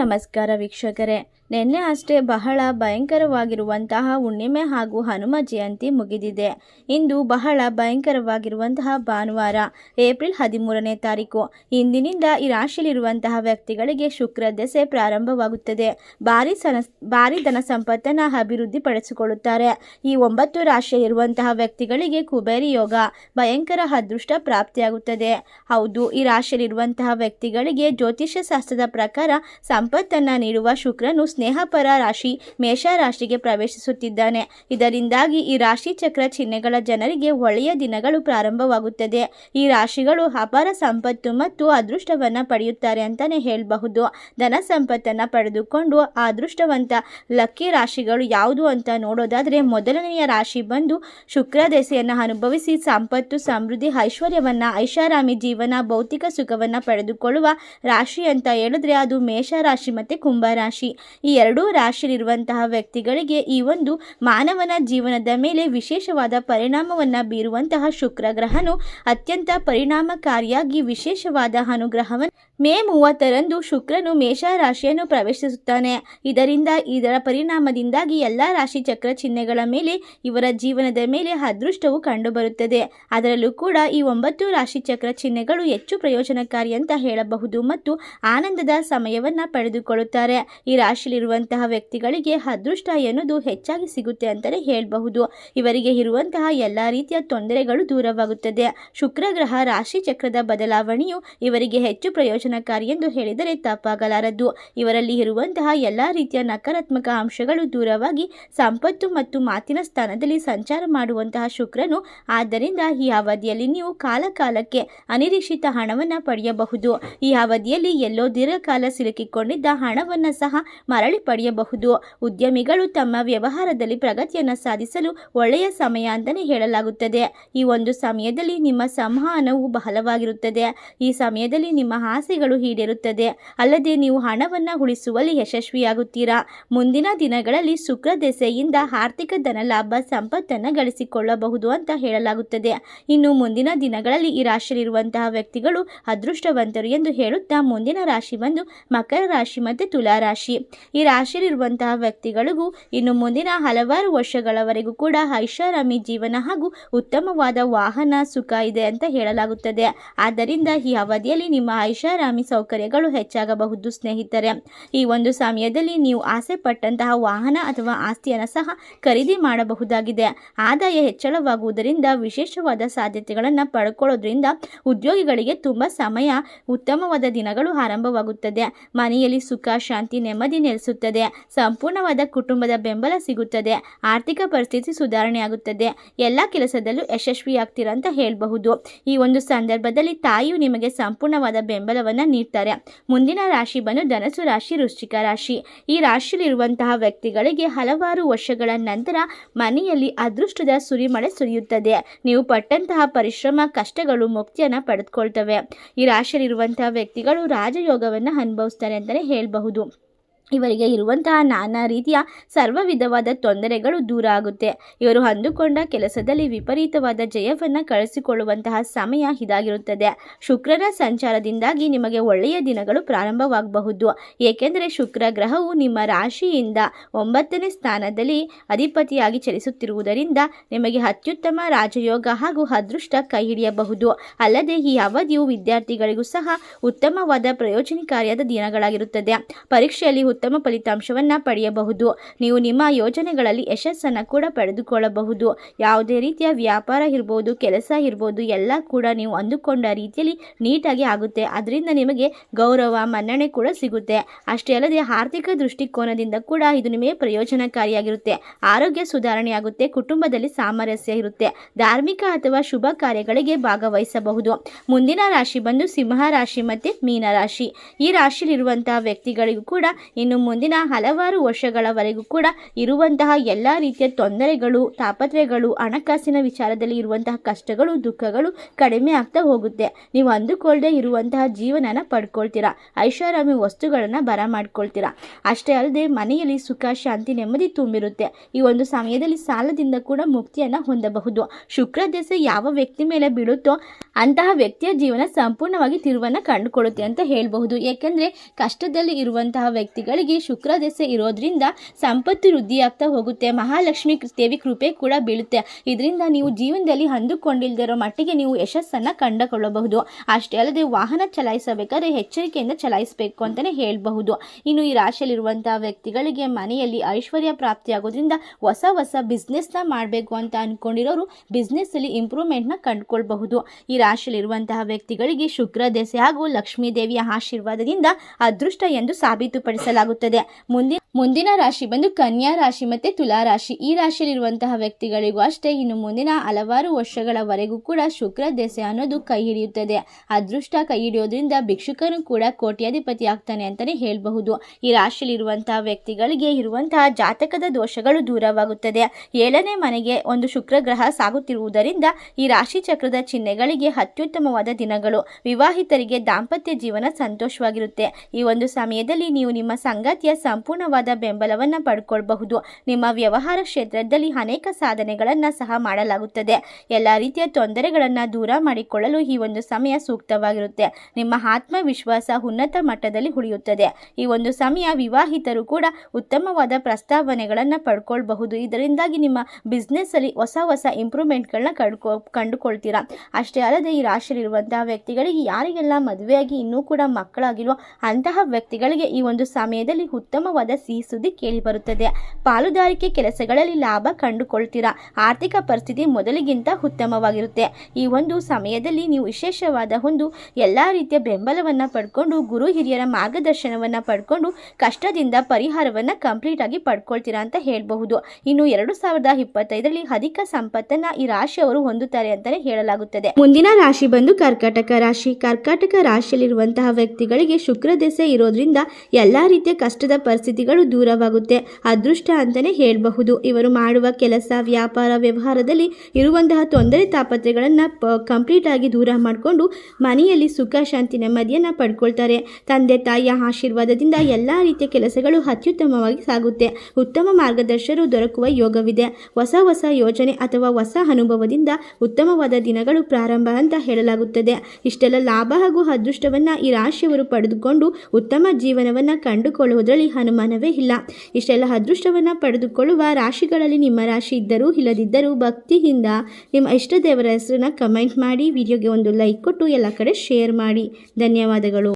ನಮಸ್ಕಾರ ವೀಕ್ಷಕರೇ. ನಿನ್ನೆ ಅಷ್ಟೇ ಬಹಳ ಭಯಂಕರವಾಗಿರುವಂತಹ ಹುಣ್ಣಿಮೆ ಹಾಗೂ ಹನುಮ ಜಯಂತಿ ಮುಗಿದಿದೆ. ಇಂದು ಬಹಳ ಭಯಂಕರವಾಗಿರುವಂತಹ ಭಾನುವಾರ, ಏಪ್ರಿಲ್ ಹದಿಮೂರನೇ ತಾರೀಕು. ಇಂದಿನಿಂದ ಈ ರಾಶಿಯಲ್ಲಿರುವಂತಹ ವ್ಯಕ್ತಿಗಳಿಗೆ ಶುಕ್ರ ದೆಸೆ ಪ್ರಾರಂಭವಾಗುತ್ತದೆ. ಭಾರಿ ಸನ, ಭಾರಿ ಧನ ಸಂಪತ್ತನ್ನು ಅಭಿವೃದ್ಧಿಪಡಿಸಿಕೊಳ್ಳುತ್ತಾರೆ. ಈ ಒಂಬತ್ತು ರಾಶಿಯಲ್ಲಿರುವಂತಹ ವ್ಯಕ್ತಿಗಳಿಗೆ ಕುಬೇರಿ ಯೋಗ ಭಯಂಕರ ಅದೃಷ್ಟ ಪ್ರಾಪ್ತಿಯಾಗುತ್ತದೆ. ಹೌದು, ಈ ರಾಶಿಯಲ್ಲಿರುವಂತಹ ವ್ಯಕ್ತಿಗಳಿಗೆ ಜ್ಯೋತಿಷ್ಯ ಶಾಸ್ತ್ರದ ಪ್ರಕಾರ ಸಂಪತ್ತನ್ನು ನೀಡುವ ಶುಕ್ರನು ಸ್ನೇಹಪರ ರಾಶಿ ಮೇಷ ರಾಶಿಗೆ ಪ್ರವೇಶಿಸುತ್ತಿದ್ದಾನೆ. ಇದರಿಂದಾಗಿ ಈ ರಾಶಿ ಚಕ್ರ ಚಿಹ್ನೆಗಳ ಜನರಿಗೆ ಒಳ್ಳೆಯ ದಿನಗಳು ಪ್ರಾರಂಭವಾಗುತ್ತದೆ. ಈ ರಾಶಿಗಳು ಅಪಾರ ಸಂಪತ್ತು ಮತ್ತು ಅದೃಷ್ಟವನ್ನು ಪಡೆಯುತ್ತಾರೆ ಅಂತಾನೆ ಹೇಳಬಹುದು. ಧನ ಸಂಪತ್ತನ್ನು ಪಡೆದುಕೊಂಡು ಅದೃಷ್ಟವಂತ ಲಕ್ಕಿ ರಾಶಿಗಳು ಯಾವುದು ಅಂತ ನೋಡೋದಾದರೆ ಮೊದಲನೆಯ ರಾಶಿ ಬಂದು ಶುಕ್ರ ದೆಸೆಯನ್ನು ಅನುಭವಿಸಿ ಸಂಪತ್ತು, ಸಮೃದ್ಧಿ, ಐಶ್ವರ್ಯವನ್ನು, ಐಷಾರಾಮಿ ಜೀವನ, ಭೌತಿಕ ಸುಖವನ್ನು ಪಡೆದುಕೊಳ್ಳುವ ರಾಶಿ ಅಂತ ಹೇಳಿದ್ರೆ ಅದು ಮೇಷ ರಾಶಿ ಮತ್ತು ಕುಂಭ ರಾಶಿ ಈ ಎರಡೂ ರಾಶಿಯಲ್ಲಿರುವಂತಹ ವ್ಯಕ್ತಿಗಳಿಗೆ ಈ ಒಂದು ಮಾನವನ ಜೀವನದ ಮೇಲೆ ವಿಶೇಷವಾದ ಪರಿಣಾಮವನ್ನು ಬೀರುವಂತಹ ಶುಕ್ರ ಗ್ರಹನು ಅತ್ಯಂತ ಪರಿಣಾಮಕಾರಿಯಾಗಿ ವಿಶೇಷವಾದ ಅನುಗ್ರಹವನ್ನು ಮೇ ಮೂವತ್ತರಂದು ಶುಕ್ರನು ಮೇಷ ರಾಶಿಯನ್ನು ಪ್ರವೇಶಿಸುತ್ತಾನೆ. ಇದರಿಂದ ಇದರ ಪರಿಣಾಮದಿಂದಾಗಿ ಎಲ್ಲ ರಾಶಿ ಚಕ್ರ ಚಿಹ್ನೆಗಳ ಮೇಲೆ ಇವರ ಜೀವನದ ಮೇಲೆ ಅದೃಷ್ಟವು ಕಂಡುಬರುತ್ತದೆ. ಅದರಲ್ಲೂ ಕೂಡ ಈ ಒಂಬತ್ತು ರಾಶಿ ಚಕ್ರ ಚಿಹ್ನೆಗಳು ಹೆಚ್ಚು ಪ್ರಯೋಜನಕಾರಿ ಅಂತ ಹೇಳಬಹುದು ಮತ್ತು ಆನಂದದ ಸಮಯವನ್ನು ಪಡೆದುಕೊಳ್ಳುತ್ತಾರೆ. ಈ ರಾಶಿಯಲ್ಲಿರುವಂತಹ ವ್ಯಕ್ತಿಗಳಿಗೆ ಅದೃಷ್ಟ ಎನ್ನುವುದು ಹೆಚ್ಚಾಗಿ ಸಿಗುತ್ತೆ ಅಂತಲೇ ಹೇಳಬಹುದು. ಇವರಿಗೆ ಇರುವಂತಹ ಎಲ್ಲ ರೀತಿಯ ತೊಂದರೆಗಳು ದೂರವಾಗುತ್ತದೆ. ಶುಕ್ರ ಗ್ರಹ ರಾಶಿ ಚಕ್ರದ ಬದಲಾವಣೆಯು ಇವರಿಗೆ ಹೆಚ್ಚು ಪ್ರಯೋಜನಕಾರಿ ಎಂದು ಹೇಳಿದರೆ ತಪ್ಪಾಗಲಾರದು. ಇವರಲ್ಲಿ ಇರುವಂತಹ ಎಲ್ಲ ರೀತಿಯ ನಕಾರಾತ್ಮಕ ಅಂಶಗಳು ದೂರವಾಗಿ ಸಂಪತ್ತು ಮತ್ತು ಮಾತಿನ ಸ್ಥಾನದಲ್ಲಿ ಸಂಚಾರ ಮಾಡುವಂತಹ ಶುಕ್ರನು, ಆದ್ದರಿಂದ ಈ ಅವಧಿಯಲ್ಲಿ ನೀವು ಕಾಲಕಾಲಕ್ಕೆ ಅನಿರೀಕ್ಷಿತ ಹಣವನ್ನು ಪಡೆಯಬಹುದು. ಈ ಅವಧಿಯಲ್ಲಿ ಎಲ್ಲೋ ದೀರ್ಘಕಾಲ ಸಿಲುಕಿಕೊಂಡಿದ್ದ ಹಣವನ್ನು ಸಹ ಮರಳಿ ಪಡೆಯಬಹುದು. ಉದ್ಯಮಿಗಳು ತಮ್ಮ ವ್ಯವಹಾರದಲ್ಲಿ ಪ್ರಗತಿಯನ್ನು ಸಾಧಿಸಲು ಒಳ್ಳೆಯ ಸಮಯ ಅಂತಲೇ ಹೇಳಲಾಗುತ್ತದೆ. ಈ ಒಂದು ಸಮಯದಲ್ಲಿ ನಿಮ್ಮ ಸಂವಹನವು ಬಹಳವಾಗಿರುತ್ತದೆ. ಈ ಸಮಯದಲ್ಲಿ ನಿಮ್ಮ ಆಸೆಗಳು ಈಡೇರುತ್ತದೆ. ಅಲ್ಲದೆ ನೀವು ಹಣವನ್ನು ಉಳಿಸುವಲ್ಲಿ ಯಶಸ್ವಿಯಾಗುತ್ತೀರಾ? ಮುಂದಿನ ದಿನಗಳಲ್ಲಿ ಶುಕ್ರ ದೆಸೆಯಿಂದ ಆರ್ಥಿಕ ಧನಲಾಭ, ಸಂಪತ್ತನ್ನು ಗಳಿಸಿಕೊಳ್ಳಬಹುದು ಅಂತ ಹೇಳಲಾಗುತ್ತದೆ. ಇನ್ನು ಮುಂದಿನ ದಿನಗಳಲ್ಲಿ ಈ ರಾಶಿಯಲ್ಲಿರುವಂತಹ ವ್ಯಕ್ತಿಗಳು ಅದೃಷ್ಟವಂತರು ಎಂದು ಹೇಳುತ್ತಾ ಮುಂದಿನ ರಾಶಿ ಬಂದು ಮಕರ ರಾಶಿ ಮತ್ತು ತುಲಾ ರಾಶಿ. ಈ ರಾಶಿಯಲ್ಲಿರುವಂತಹ ವ್ಯಕ್ತಿಗಳಿಗೂ ಇನ್ನು ಮುಂದಿನ ಹಲವಾರು ವರ್ಷಗಳವರೆಗೂ ಕೂಡ ಐಷಾರಾಮಿ ಜೀವನ ಹಾಗೂ ಉತ್ತಮವಾದ ವಾಹನ ಸುಖ ಇದೆ ಅಂತ ಹೇಳಲಾಗುತ್ತದೆ. ಆದ್ದರಿಂದ ಈ ಅವಧಿಯಲ್ಲಿ ನಿಮ್ಮ ಐಷಾರಾಮಿ ಸೌಕರ್ಯಗಳು ಹೆಚ್ಚಾಗಬಹುದು ಸ್ನೇಹಿತರೆ. ಈ ಒಂದು ಸಮಯದಲ್ಲಿ ನೀವು ಆಸೆ ಪಟ್ಟಂತಹ ವಾಹನ ಅಥವಾ ಆಸ್ತಿಯನ್ನು ಸಹ ಖರೀದಿ ಮಾಡಬಹುದಾಗಿದೆ. ಆದಾಯ ಹೆಚ್ಚಳವಾಗುವುದರಿಂದ ವಿಶೇಷವಾದ ಸಾಧ್ಯತೆಗಳನ್ನು ಪಡ್ಕೊಳ್ಳೋದ್ರಿಂದ ಉದ್ಯೋಗಿಗಳಿಗೆ ತುಂಬ ಸಮಯ, ಉತ್ತಮವಾದ ದಿನಗಳು ಆರಂಭವಾಗುತ್ತದೆ. ಮನೆಯಲ್ಲಿ ಸುಖ, ಶಾಂತಿ, ನೆಮ್ಮದಿ ನೆಲೆಸುತ್ತದೆ ಸಂಪೂರ್ಣವಾದ ಕುಟುಂಬದ ಬೆಂಬಲ ಸಿಗುತ್ತದೆ. ಆರ್ಥಿಕ ಪರಿಸ್ಥಿತಿ ಸುಧಾರಣೆಯಾಗುತ್ತದೆ. ಎಲ್ಲ ಕೆಲಸದಲ್ಲೂ ಯಶಸ್ವಿಯಾಗ್ತೀರಾ ಅಂತ ಹೇಳಬಹುದು. ಈ ಒಂದು ಸಂದರ್ಭದಲ್ಲಿ ತಾಯಿಯು ನಿಮಗೆ ಸಂಪೂರ್ಣವಾದ ಬೆಂಬಲವನ್ನು ನೀಡ್ತಾರೆ. ಮುಂದಿನ ರಾಶಿ ಬಂದು ಧನಸು ರಾಶಿ, ವೃಶ್ಚಿಕ ರಾಶಿ. ಈ ರಾಶಿಯಲ್ಲಿರುವಂತಹ ವ್ಯಕ್ತಿಗಳಿಗೆ ಹಲವಾರು ವರ್ಷಗಳ ನಂತರ ಮನೆಯಲ್ಲಿ ಅದೃಷ್ಟದ ಸುರಿಮಳೆ ಸುರಿಯುತ್ತದೆ. ನೀವು ಪಟ್ಟಂತಹ ಪರಿಶ್ರಮ, ಕಷ್ಟಗಳು, ಮುಕ್ತಿಯನ್ನು ಪಡೆದುಕೊಳ್ತವೆ. ಈ ರಾಶಿಯಲ್ಲಿರುವಂತಹ ವ್ಯಕ್ತಿಗಳು ರಾಜಯೋಗವನ್ನು ಅನುಭವಿಸ್ತಾರೆ ಅಂತಲೇ ಹೇಳಬಹುದು. ಇವರಿಗೆ ಇರುವಂತಹ ನಾನಾ ರೀತಿಯ ಸರ್ವ ವಿಧವಾದ ತೊಂದರೆಗಳು ದೂರ ಆಗುತ್ತೆ. ಇವರು ಅಂದುಕೊಂಡ ಕೆಲಸದಲ್ಲಿ ವಿಪರೀತವಾದ ಜಯವನ್ನು ಕಳಿಸಿಕೊಳ್ಳುವಂತಹ ಸಮಯ ಇದಾಗಿರುತ್ತದೆ. ಶುಕ್ರನ ಸಂಚಾರದಿಂದಾಗಿ ನಿಮಗೆ ಒಳ್ಳೆಯ ದಿನಗಳು ಪ್ರಾರಂಭವಾಗಬಹುದು. ಏಕೆಂದರೆ ಶುಕ್ರ ಗ್ರಹವು ನಿಮ್ಮ ರಾಶಿಯಿಂದ ಒಂಬತ್ತನೇ ಸ್ಥಾನದಲ್ಲಿ ಅಧಿಪತಿಯಾಗಿ ಚಲಿಸುತ್ತಿರುವುದರಿಂದ ನಿಮಗೆ ಅತ್ಯುತ್ತಮ ರಾಜಯೋಗ ಹಾಗೂ ಅದೃಷ್ಟ ಕೈ ಹಿಡಿಯಬಹುದು. ಅಲ್ಲದೆ ಈ ಅವಧಿಯು ವಿದ್ಯಾರ್ಥಿಗಳಿಗೂ ಸಹ ಉತ್ತಮವಾದ ಪ್ರಯೋಜನಕಾರಿಯಾದ ದಿನಗಳಾಗಿರುತ್ತದೆ. ಪರೀಕ್ಷೆಯಲ್ಲಿ ಉತ್ತಮ ಫಲಿತಾಂಶವನ್ನು ಪಡೆಯಬಹುದು. ನೀವು ನಿಮ್ಮ ಯೋಜನೆಗಳಲ್ಲಿ ಯಶಸ್ಸನ್ನು ಕೂಡ ಪಡೆದುಕೊಳ್ಳಬಹುದು. ಯಾವುದೇ ರೀತಿಯ ವ್ಯಾಪಾರ ಇರ್ಬೋದು, ಕೆಲಸ ಇರ್ಬೋದು, ಎಲ್ಲ ಕೂಡ ನೀವು ಅಂದುಕೊಂಡ ರೀತಿಯಲ್ಲಿ ನೀಟಾಗಿ ಆಗುತ್ತೆ. ಅದರಿಂದ ನಿಮಗೆ ಗೌರವ, ಮನ್ನಣೆ ಕೂಡ ಸಿಗುತ್ತೆ. ಅಷ್ಟೇ ಅಲ್ಲದೆ ಆರ್ಥಿಕ ದೃಷ್ಟಿಕೋನದಿಂದ ಕೂಡ ಇದು ನಿಮಗೆ ಪ್ರಯೋಜನಕಾರಿಯಾಗಿರುತ್ತೆ. ಆರೋಗ್ಯ ಸುಧಾರಣೆಯಾಗುತ್ತೆ, ಕುಟುಂಬದಲ್ಲಿ ಸಾಮರಸ್ಯ ಇರುತ್ತೆ. ಧಾರ್ಮಿಕ ಅಥವಾ ಶುಭ ಕಾರ್ಯಗಳಿಗೆ ಭಾಗವಹಿಸಬಹುದು. ಮುಂದಿನ ರಾಶಿ ಬಂದು ಸಿಂಹ ರಾಶಿ ಮತ್ತು ಮೀನ ರಾಶಿ ಈ ರಾಶಿಯಲ್ಲಿರುವಂತಹ ವ್ಯಕ್ತಿಗಳಿಗೂ ಕೂಡ ಇನ್ನು ಮುಂದಿನ ಹಲವಾರು ವರ್ಷಗಳವರೆಗೂ ಕೂಡ ಇರುವಂತಹ ಎಲ್ಲ ರೀತಿಯ ತೊಂದರೆಗಳು ತಾಪತ್ರೆಗಳು ಹಣಕಾಸಿನ ವಿಚಾರದಲ್ಲಿ ಇರುವಂತಹ ಕಷ್ಟಗಳು, ದುಃಖಗಳು ಕಡಿಮೆ ಆಗ್ತಾ ಹೋಗುತ್ತೆ. ನೀವು ಅಂದುಕೊಳ್ಳದೆ ಇರುವಂತಹ ಜೀವನನ ಪಡ್ಕೊಳ್ತೀರಾ. ಐಷಾರಾಮಿ ವಸ್ತುಗಳನ್ನು ಬರ ಮಾಡ್ಕೊಳ್ತೀರಾ. ಅಷ್ಟೇ ಅಲ್ಲದೆ ಮನೆಯಲ್ಲಿ ಸುಖ, ಶಾಂತಿ, ನೆಮ್ಮದಿ ತುಂಬಿರುತ್ತೆ. ಈ ಒಂದು ಸಮಯದಲ್ಲಿ ಸಾಲದಿಂದ ಕೂಡ ಮುಕ್ತಿಯನ್ನು ಹೊಂದಬಹುದು. ಶುಕ್ರ ದೆಸೆ ಯಾವ ವ್ಯಕ್ತಿ ಮೇಲೆ ಬೀಳುತ್ತೋ ಅಂತಹ ವ್ಯಕ್ತಿಯ ಜೀವನ ಸಂಪೂರ್ಣವಾಗಿ ತಿರುವನ್ನು ಕಂಡುಕೊಳ್ಳುತ್ತೆ ಅಂತ ಹೇಳಬಹುದು. ಏಕೆಂದರೆ ಕಷ್ಟದಲ್ಲಿ ಇರುವಂತಹ ವ್ಯಕ್ತಿಗಳಿಗೆ ಶುಕ್ರ ದೆಸೆ ಇರೋದ್ರಿಂದ ಸಂಪತ್ತು ವೃದ್ಧಿಯಾಗ್ತಾ ಹೋಗುತ್ತೆ. ಮಹಾಲಕ್ಷ್ಮಿ ದೇವಿ ಕೃಪೆ ಕೂಡ ಬೀಳುತ್ತೆ. ಇದರಿಂದ ನೀವು ಜೀವನದಲ್ಲಿ ಅಂದುಕೊಂಡಿಲ್ದಿರೋ ಮಟ್ಟಿಗೆ ನೀವು ಯಶಸ್ಸನ್ನು ಕಂಡುಕೊಳ್ಳಬಹುದು. ಅಷ್ಟೇ ಅಲ್ಲದೆ ವಾಹನ ಚಲಾಯಿಸಬೇಕಾದ್ರೆ ಎಚ್ಚರಿಕೆಯಿಂದ ಚಲಾಯಿಸಬೇಕು ಅಂತಲೇ ಹೇಳಬಹುದು. ಇನ್ನು ಈ ರಾಶಿಯಲ್ಲಿರುವಂತಹ ವ್ಯಕ್ತಿಗಳಿಗೆ ಮನೆಯಲ್ಲಿ ಐಶ್ವರ್ಯ ಪ್ರಾಪ್ತಿಯಾಗೋದ್ರಿಂದ ಹೊಸ ಹೊಸ ಬಿಸ್ನೆಸ್ನ ಮಾಡಬೇಕು ಅಂತ ಅಂದ್ಕೊಂಡಿರೋರು ಬಿಸ್ನೆಸ್ಸಲ್ಲಿ ಇಂಪ್ರೂವ್ಮೆಂಟ್ನ ಕಂಡುಕೊಳ್ಬಹುದು. ಈ ರಾಶಿಯಲ್ಲಿರುವಂತಹ ವ್ಯಕ್ತಿಗಳಿಗೆ ಶುಕ್ರ ದೆಸೆ ಹಾಗೂ ಲಕ್ಷ್ಮೀ ದೇವಿಯ ಆಶೀರ್ವಾದದಿಂದ ಅದೃಷ್ಟ ಎಂದು ಸಾಬೀತುಪಡಿಸಲಾಗುತ್ತದೆ. ಮುಂದಿನ ಮುಂದಿನ ರಾಶಿ ಬಂದು ಕನ್ಯಾ ರಾಶಿ ಮತ್ತೆ ತುಲಾ ರಾಶಿ. ಈ ರಾಶಿಯಲ್ಲಿರುವಂತಹ ವ್ಯಕ್ತಿಗಳಿಗೂ ಅಷ್ಟೇ ಇನ್ನು ಮುಂದಿನ ಹಲವಾರು ವರ್ಷಗಳವರೆಗೂ ಕೂಡ ಶುಕ್ರ ದೆಸೆ ಅನ್ನೋದು ಕೈ ಹಿಡಿಯುತ್ತದೆ. ಅದೃಷ್ಟ ಕೈ ಹಿಡಿಯೋದ್ರಿಂದ ಭಿಕ್ಷುಕನು ಕೂಡ ಕೋಟ್ಯಾಧಿಪತಿ ಆಗ್ತಾನೆ ಅಂತಲೇ ಹೇಳಬಹುದು. ಈ ರಾಶಿಯಲ್ಲಿರುವಂತಹ ವ್ಯಕ್ತಿಗಳಿಗೆ ಇರುವಂತಹ ಜಾತಕದ ದೋಷಗಳು ದೂರವಾಗುತ್ತದೆ. ಏಳನೇ ಮನೆಗೆ ಒಂದು ಶುಕ್ರ ಗ್ರಹ ಸಾಗುತ್ತಿರುವುದರಿಂದ ಈ ರಾಶಿ ಚಕ್ರದ ಚಿಹ್ನೆಗಳಿಗೆ ಅತ್ಯುತ್ತಮವಾದ ದಿನಗಳು. ವಿವಾಹಿತರಿಗೆ ದಾಂಪತ್ಯ ಜೀವನ ಸಂತೋಷವಾಗಿರುತ್ತೆ. ಈ ಒಂದು ಸಮಯದಲ್ಲಿ ನೀವು ನಿಮ್ಮ ಸಂಗಾತಿಯ ಸಂಪೂರ್ಣವಾದ ಬೆಂಬಲವನ್ನು ಪಡ್ಕೊಳ್ಬಹುದು. ನಿಮ್ಮ ವ್ಯವಹಾರ ಕ್ಷೇತ್ರದಲ್ಲಿ ಅನೇಕ ಸಾಧನೆಗಳನ್ನು ಸಹ ಮಾಡಲಾಗುತ್ತದೆ. ಎಲ್ಲ ರೀತಿಯ ತೊಂದರೆಗಳನ್ನು ದೂರ ಮಾಡಿಕೊಳ್ಳಲು ಈ ಒಂದು ಸಮಯ ಸೂಕ್ತವಾಗಿರುತ್ತೆ. ನಿಮ್ಮ ಆತ್ಮವಿಶ್ವಾಸ ಉನ್ನತ ಮಟ್ಟದಲ್ಲಿ ಉಳಿಯುತ್ತದೆ. ಈ ಒಂದು ಸಮಯ ವಿವಾಹಿತರು ಕೂಡ ಉತ್ತಮವಾದ ಪ್ರಸ್ತಾವನೆಗಳನ್ನು ಪಡ್ಕೊಳ್ಬಹುದು. ಇದರಿಂದಾಗಿ ನಿಮ್ಮ ಬಿಸ್ನೆಸ್ಸಲ್ಲಿ ಹೊಸ ಹೊಸ ಇಂಪ್ರೂವ್ಮೆಂಟ್ಗಳನ್ನ ಕಂಡುಕೊ, ಕಂಡುಕೊಳ್ತೀರಾ. ಅಷ್ಟೇ ಅಲ್ಲದೆ ಈ ರಾಶಿಯಲ್ಲಿರುವಂತಹ ವ್ಯಕ್ತಿಗಳಿಗೆ ಯಾರಿಗೆಲ್ಲ ಮದುವೆಯಾಗಿ ಇನ್ನೂ ಕೂಡ ಮಕ್ಕಳಾಗಿರುವ ಅಂತಹ ವ್ಯಕ್ತಿಗಳಿಗೆ ಈ ಒಂದು ಸಮಯದಲ್ಲಿ ಉತ್ತಮವಾದ ಸಿಹಿ ಸುದ್ದಿ ಕೇಳಿಬರುತ್ತದೆ. ಪಾಲುದಾರಿಕೆ ಕೆಲಸಗಳಲ್ಲಿ ಲಾಭ ಕಂಡುಕೊಳ್ತೀರಾ? ಆರ್ಥಿಕ ಪರಿಸ್ಥಿತಿ ಮೊದಲಿಗಿಂತ ಉತ್ತಮವಾಗಿರುತ್ತೆ. ಈ ಒಂದು ಸಮಯದಲ್ಲಿ ನೀವು ವಿಶೇಷವಾದ ಒಂದು ಎಲ್ಲ ರೀತಿಯ ಬೆಂಬಲವನ್ನು ಪಡ್ಕೊಂಡು, ಗುರು ಹಿರಿಯರ ಮಾರ್ಗದರ್ಶನವನ್ನು ಪಡ್ಕೊಂಡು, ಕಷ್ಟದಿಂದ ಪರಿಹಾರವನ್ನು ಕಂಪ್ಲೀಟ್ ಆಗಿ ಪಡ್ಕೊಳ್ತೀರಾ ಅಂತ ಹೇಳಬಹುದು. ಇನ್ನು ಎರಡು ಸಾವಿರದ ಇಪ್ಪತ್ತೈದರಲ್ಲಿ ಅಧಿಕ ಸಂಪತ್ತನ್ನ ಈ ರಾಶಿಯವರು ಹೊಂದುತ್ತಾರೆ ಅಂತಲೇ ಹೇಳಲಾಗುತ್ತದೆ. ಮುಂದಿನ ರಾಶಿ ಬಂದು ಕರ್ಕಾಟಕ ರಾಶಿ. ಕರ್ಕಾಟಕ ರಾಶಿಯಲ್ಲಿರುವಂತಹ ವ್ಯಕ್ತಿಗಳಿಗೆ ಶುಕ್ರ ದೆಸೆ ಇರೋದ್ರಿಂದ ಎಲ್ಲಾ ರೀತಿಯ ಕಷ್ಟದ ಪರಿಸ್ಥಿತಿಗಳು ದೂರವಾಗುತ್ತೆ. ಅದೃಷ್ಟ ಅಂತಲೇ ಹೇಳಬಹುದು. ಇವರು ಮಾಡುವ ಕೆಲಸ, ವ್ಯಾಪಾರ, ವ್ಯವಹಾರದಲ್ಲಿ ಇರುವಂತಹ ತೊಂದರೆ ತಾಪತ್ರೆಗಳನ್ನು ಕಂಪ್ಲೀಟ್ ಆಗಿ ದೂರ ಮಾಡಿಕೊಂಡು ಮನೆಯಲ್ಲಿ ಸುಖ, ಶಾಂತಿ, ನೆಮ್ಮದಿಯನ್ನು ಪಡ್ಕೊಳ್ತಾರೆ. ತಂದೆ, ತಾಯಿಯ ಆಶೀರ್ವಾದದಿಂದ ಎಲ್ಲ ರೀತಿಯ ಕೆಲಸಗಳು ಅತ್ಯುತ್ತಮವಾಗಿ ಸಾಗುತ್ತೆ. ಉತ್ತಮ ಮಾರ್ಗದರ್ಶರು ದೊರಕುವ ಯೋಗವಿದೆ. ಹೊಸ ಹೊಸ ಯೋಜನೆ ಅಥವಾ ಹೊಸ ಅನುಭವದಿಂದ ಉತ್ತಮವಾದ ದಿನಗಳು ಪ್ರಾರಂಭ ಅಂತ ಹೇಳಲಾಗುತ್ತದೆ. ಇಷ್ಟೆಲ್ಲ ಲಾಭ ಹಾಗೂ ಅದೃಷ್ಟವನ್ನು ಈ ರಾಶಿಯವರು ಪಡೆದುಕೊಂಡು ಉತ್ತಮ ಜೀವನವನ್ನು ಕಂಡುಕೊಳ್ಳುವುದರಲ್ಲಿ ಅನುಮಾನವೇ ಇಲ್ಲ. ಇಷ್ಟೆಲ್ಲ ಅದೃಷ್ಟವನ್ನು ಪಡೆದುಕೊಳ್ಳುವ ರಾಶಿಗಳಲ್ಲಿ ನಿಮ್ಮ ರಾಶಿ ಇದ್ದರೂ ಇಲ್ಲದಿದ್ದರೂ ಭಕ್ತಿಯಿಂದ ನಿಮ್ಮ ಇಷ್ಟ ದೇವರ ಹೆಸರನ್ನ ಕಮೆಂಟ್ ಮಾಡಿ ವಿಡಿಯೋಗೆ ಒಂದು ಲೈಕ್ ಕೊಟ್ಟು ಎಲ್ಲ ಕಡೆ ಶೇರ್ ಮಾಡಿ. ಧನ್ಯವಾದಗಳು.